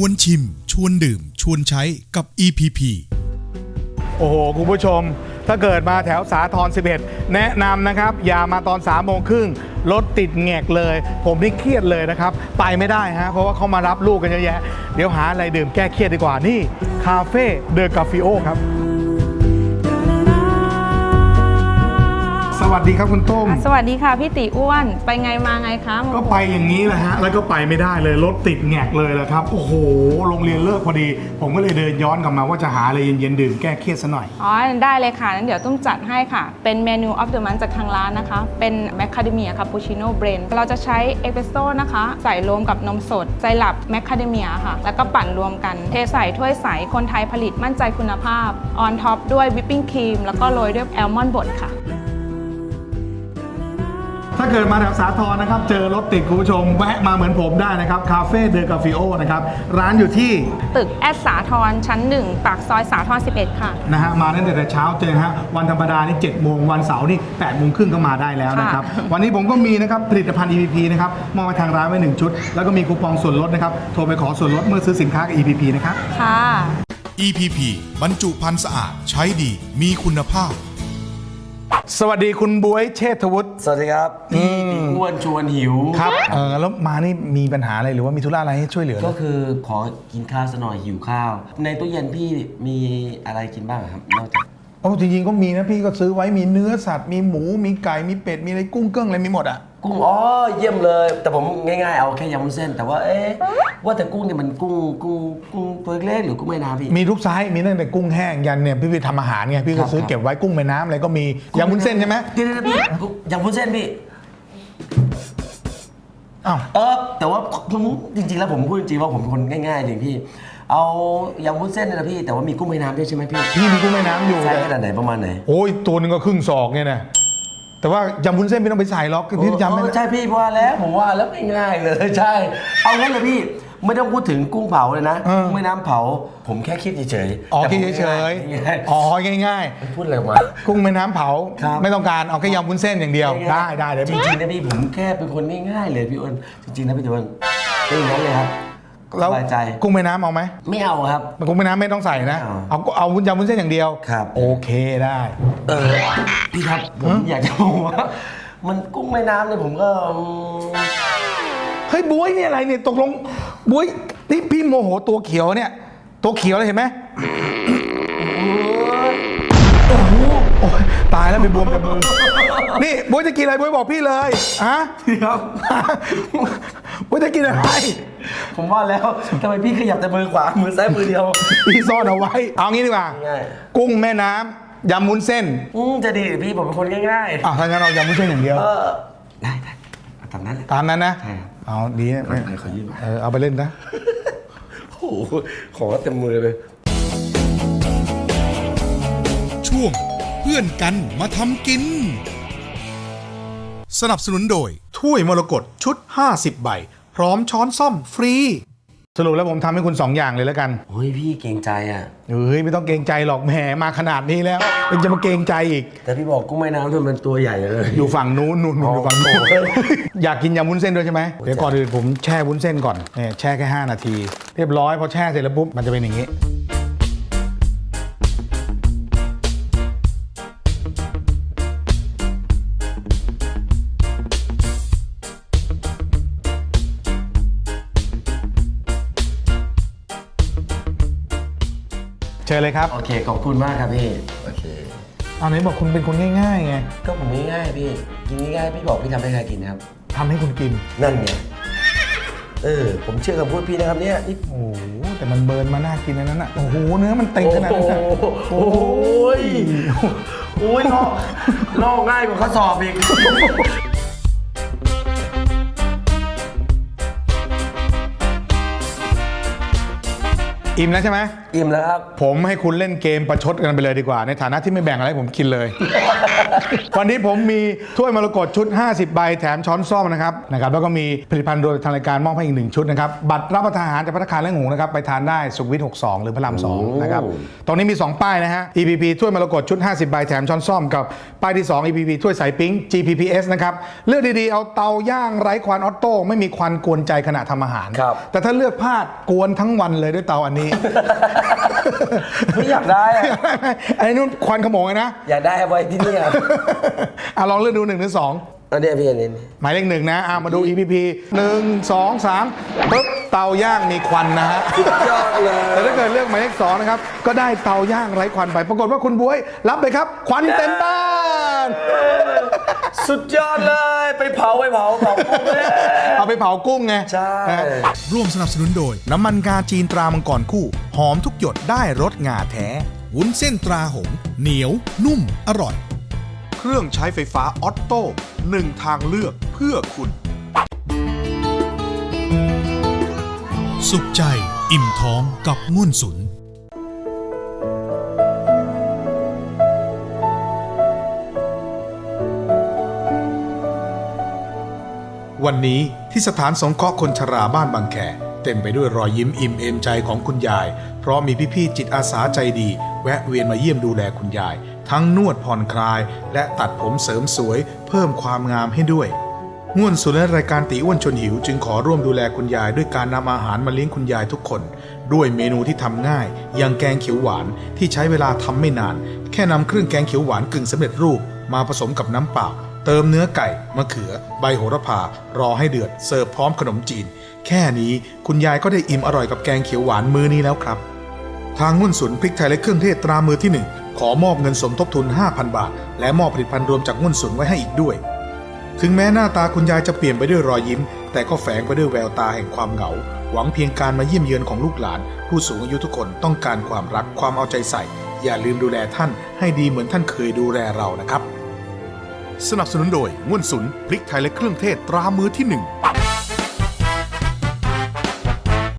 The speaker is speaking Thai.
วนชิม ชวนดื่ม ชวนใช้กับ EPP โอ้โห คุณผู้ชม ถ้าเกิดมาแถวสาทร11 แนะนำนะครับ อย่ามาตอน3ามโมงครึ่งรถติดแงกเลย ผมนี่เครียดเลยนะครับ ไปไม่ได้ฮะ เพราะว่าเขามารับลูกกันเยอะแยะ เดี๋ยวหาอะไรดื่มแก้เครียดดีกว่านี่ คาเฟ่เดอะกาฟิโอครับ สวัสดีครับคุณต้ม สวัสดีค่ะพี่ติอ้วน ไปไงมาไงคะก็ไปอย่างนี้แหละฮะ แล้วก็ไปไม่ได้เลยรถติดแงกเลยแหละครับ โอ้โห โรงเรียนเลิกพอดี ผมก็เลยเดินย้อนกลับมาว่าจะหาอะไรเย็นๆดื่มแก้เครียดซะหน่อย อ๋อ ได้เลยค่ะ นั้นเดี๋ยวตุ้มจัดให้ค่ะ เป็นเมนูออฟเดอะมันจากทางร้านนะคะ เป็นแมคคาเดเมียคาปูชิโน่เบรนเราจะใช้เอสเปรสโซ่นะคะ ใส่รวมกับนมสดไซรัปแมคคาเดเมียค่ะ แล้วก็ปั่นรวมกัน เทใส่ถ้วยใส คนไทยผลิตมั่นใจคุณภาพ ออนท็อปด้วยวิปปิ้งครีม แล้วก็โรยด้วยแอลมอนด์บดค่ะ ถ้าเกิดมาแถวสาทรนะครับ เจอรถติดคุณผู้ชมแวะมาเหมือนผมได้นะครับ คาเฟ่เดอะกาฟิโอนะครับ ร้านอยู่ที่ตึกแอดสาทรชั้น 1 ปากซอยสาทร11 ค่ะ นะฮะ มาตั้งแต่เช้าเจอฮะ วันธรรมดานี่7โมง วันเสาร์นี่8โมงครึ่งก็มาได้แล้วนะครับค่ะวันนี้ผมก็มีนะครับ ผลิตภัณฑ์ EPP นะครับ มอบไปทางร้านไว้ 1 ชุด แล้วก็มีคูปองส่วนลดนะครับ โทรไปขอส่วนลดเมื่อซื้อสินค้ากับ EPP นะครับ ค่ะ EPP บรรจุภัณฑ์สะอาดใช้ดีมีคุณภาพ สวัสดีคุณบวยเชษฐวุฒิสวัสดีครับ พี่ติอ้วนชวนหิว ครับ เออแล้วมานี่มีปัญหาอะไรหรือว่ามีธุระอะไรให้ช่วยเหลือเหรก็อคือขอกินข้าวสักหน่อยหิวข้าว ในตู้เย็นพี่มีอะไรกินบ้างครับนอกจาก โอ้จริงๆก็มีนะพี่ก็ซื้อไว้มีเนื้อสัตว์มีหมูมีไก่มีเป็ดมีอะไรกุ้งเกิ้งอะไรมีหมดอะ กุ้งอ๋อเยี่ยมเลย แต่ผมง่ายๆเอาแค่ยำวุ้นเส้น แต่ว่าเอ๊ะว่าแต่กุ้งเนี่ยมันกุ้งกุ้งกุ้งตัวเล็กๆหรือกุ้งแม่น้ำพี่ มีทุกไซส์มีตั้งแต่กุ้งแห้งยันเนี่ยพี่ไปทำอาหารไงพี่ครัก็บซื้อครับเก็บไว้กุ้งแม่น้ำอะไรก็มียำวุ้นเส้นใช่ไหมเดี๋ยวๆๆพี่ยำวุ้นเส้นพี่ อ้าว เออแต่ว่าผมจริงๆแล้วผมพูดจริงๆว่าผมเป็นคนง่ายๆจริงพี่ เอายำวุ้นเส้นเนี่ยนะพี่ แต่ว่ามีกุ้งแม่น้ำด้วยใช่ไหมพี่พี่มีกุ้งแม่น้ำอยู่ไซแต่ส์ขนาดไหนประมาณไหนโอ้ยตัวหนึงก็ครึ่งศอกเนี่ยนะแต่ว่ายำวุ้นเส้นไม่ต้องไปใส่หรอกพี่ยำไม่เออใช่พี่ว่าแล้วผมว่าแล้วง่ายๆเลยใช่ เอางั้นเลยพี่ไม่ต้องพูดถึงกุ้งเผาเลยนะกุ้งแม่น้ำเผา ผมแค่คิดเฉยๆอ๋อแต่คิดผมเฉยง่ายๆอ๋อง่ายๆพูดอะไรออกมาๆกุ้งแม่น้ำเผาครับไม่ต้องการเอาแค่ยำวุ้นเส้นอย่างเดียวได้ได้เดี๋ยวจพี่ริงๆนะพี่ผมแค่เป็นคนง่ายๆเลยพี่อ้นจริงๆนะพี่อ้นเป็นอย่างนั้นเลยครับส แล้วบายใจ กุ้งแม่น้ำเอาไหมไม่เอาครับ กุ้งแม่น้ำไม่ต้องใส่นะ ไม่เอาเอาเอาวุ้นยำวุ้นเส้นอย่างเดียว ครับ โอเคได้ เออพี่ครับผมอยากจะบอกว่า มันกุ้งแม่น้ำเนี่ยผมก็อืมเฮ้ยบวยนี่อะไรเนี่ยตกลงบวยนี่พี่โมโหตัวเขียวเนี่ย ตัวเขียวเลยเห็นไหมโอ้โหโอ้ยตายแล้วไปบวมแต่มือนี่บวยจะกินอะไรบวยบอกพี่เลยฮะ พี่ครับ บวยจะกินอะไร ผมว่าแล้วทำไมพี่ขยับแต่มือขวา มือซ้ายมือเดียว พี่ซ่อนเอาไว้ เอางี้ดีกว่า ง่าย กุ้งแม่น้ำยำมุ้นเส้นอืมจะดีเหรือพี่ผมเป็นคนง่ายอะถ้างั้นเอายำมุ้นเส้นอย่างเดียว ๆ เออได้ได้เอาตามนั้นเลย ตามนั้นนะใช่ครับ เอาดีนะขอขอยืมเออเอาไปเล่นนะ โอ้โหขอเต็มมือเลย ช่วงเพื่อนกันมาทำกิน สนับสนุนโดย ถ้วยมรกตชุด 50 ใบ พร้อมช้อนซ่อมฟรี สรุปแล้วผมทำให้คุณสองอย่างเลยแล้วกันโอ้ยพี่เกรงใจอะ เฮ้ยไม่ต้องเกรงใจหรอกแหมมาขนาดนี้แล้วยังจะมาเกรงใจอีก แต่พี่บอกกุ้งแม่น้ำด้วยมันตัวใหญ่เลย อยู่ฝั่งนู้นนู่นนู่นอยู่ฝั่งนู้นโอ้โหอยากกินยำวุ้นเส้นด้วยใช่ไหมเดี๋ยวก่อนอื่นผมแช่วุ้นเส้นก่อนเนี่ยแช่แค่ 5 นาที เรียบร้อยพอแช่เสร็จแล้วปุ๊บมันจะเป็นอย่างนี้ ชิญเลยครับโอเคขอบคุณมากครับพี่โอเคเอาไหนบอกคุณเป็นคนง่ายๆไงก็ผมง่ายๆพี่กินง่ายๆพี่บอกพี่ทำให้ใครกินนะครับ ทำให้คุณกิน นั่นไงเออผมเชื่อคำพูดพี่นะครับเนี่ยนี่โอ้โหแต่มันเบิร์นมาน่ากินอันนั้นอะโอ้โหเนื้อมันเต็งขนาดนั้นอะโอ้โหโอ้ยลอกลอกง่ายกว่าข้อสอบอีก อิ่มแล้วใช่ไหมอิ่มแล้วครับ ผมให้คุณเล่นเกมประชดกันไปเลยดีกว่า ในฐานะที่ไม่แบ่งอะไรให้ผมกินเลย วันนี้ผมมีถ้วยมรกตชุด 50 ใบแถมช้อนซ่อมนะครับนะครับ แล้วก็มีผลิตภัณฑ์โดยทางรายการมอบให้อีกหนึ่งชุดนะครับ บัตรรับประทานอาหารจากพัตตาคารและหงส์นะครับ ไปทานได้สุขวิท 62 หรือพระราม2นะครับ ตรงนี้มี 2 ป้ายนะฮะ EPP ถ้วยมรกตชุด 50 ใบแถมช้อนซ่อมกับป้ายที่ 2 EPP ถ้วยสายปิ๊ง GPPS นะครับเลือกดีๆเอาเตาย่างไร้ควันออโต้ไม่มีควันกวนใจขณะทำอาหารครับแต่ถ้าเลือกพลาดกวนทั้งวันเลยด้วยเตาอันนี้ไม่อยากได้อะอันนี้นู่นควันขโมงเลยนะ อยากได้ไว้ที่เนี่ยอะลองเลือกดูหนึ่งหรือสองอันเนี้ยพี่อันนี้หมายเลขหนึ่งนะอะมาดู EPP หนึ่งสองสามปึ๊บเตาย่างมีควันนะฮะ ยอดเลยแต่ถ้าเกิดเลือกหมายเลขสองนะครับ ก็ได้เตาย่างไร้ควันไป ปรากฏว่าคุณบวย รับเลยครับ ควันเต็มบ้าน สุดยอดเลย ไปเผาไปเผาเผาปุ๊บเลยเอา ไปเผากุ้งไงใช่นะร่วมสนับสนุนโดย น้ำมันงาจีนตรามังกรคู่ หอมทุกหยดได้รสงาแท้ วุ้นเส้นตราหง เหนียว นุ่ม อร่อย เครื่องใช้ไฟฟ้าออตโต้หนึ่งทางเลือกเพื่อคุณ สุขใจ อิ่มท้องกับง่วนสุน วันนี้ที่สถานสงเคราะห์คนชราบ้านบางแคเต็มไปด้วยรอยยิ้มอิ่มเอมใจของคุณยาย เพราะมีพี่ๆจิตอาสาใจดี แวะเวียนมาเยี่ยมดูแลคุณยาย ทั้งนวดผ่อนคลาย และตัดผมเสริมสวย เพิ่มความงามให้ด้วยง่วนสุนและรายการตีอ้วนชนหิว จึงขอร่วมดูแลคุณยายด้วยการนำอาหารมาเลี้ยงคุณยายทุกคน ด้วยเมนูที่ทำง่าย อย่างแกงเขียวหวานที่ใช้เวลาทำไม่นาน แค่นำเครื่องแกงเขียวหวานกึ่งสำเร็จรูปมาผสมกับน้ำเปล่า เติมเนื้อไก่ มะเขือ ใบโหระพา รอให้เดือด เสิร์ฟพร้อมขนมจีน แค่นี้คุณยายก็ได้อิ่มอร่อยกับแกงเขียวหวานมื้อนี้แล้วครับ ทางง่วนสุนพริกไทยและเครื่องเทศตรามือที่หนึ่งขอมอบเงินสมทบทุน 5,000 บาท และมอบผลิตภัณฑ์รวมจากง่วนสุนไว้ให้อีกด้วย ถึงแม้หน้าตาคุณยายจะเปลี่ยนไปด้วยรอยยิ้ม แต่ก็แฝงไปด้วยแววตาแห่งความเหงา หวังเพียงการมาเยี่ยมเยือนของลูกหลาน ผู้สูงอายุทุกคนต้องการความรักความเอาใจใส่ อย่าลืมดูแลท่าน ให้ดีเหมือนท่านเคยดูแลเรานะครับ สนับสนุนโดยง่วนสุนพริกไทยและเครื่องเทศตรามือที่หนึ่ง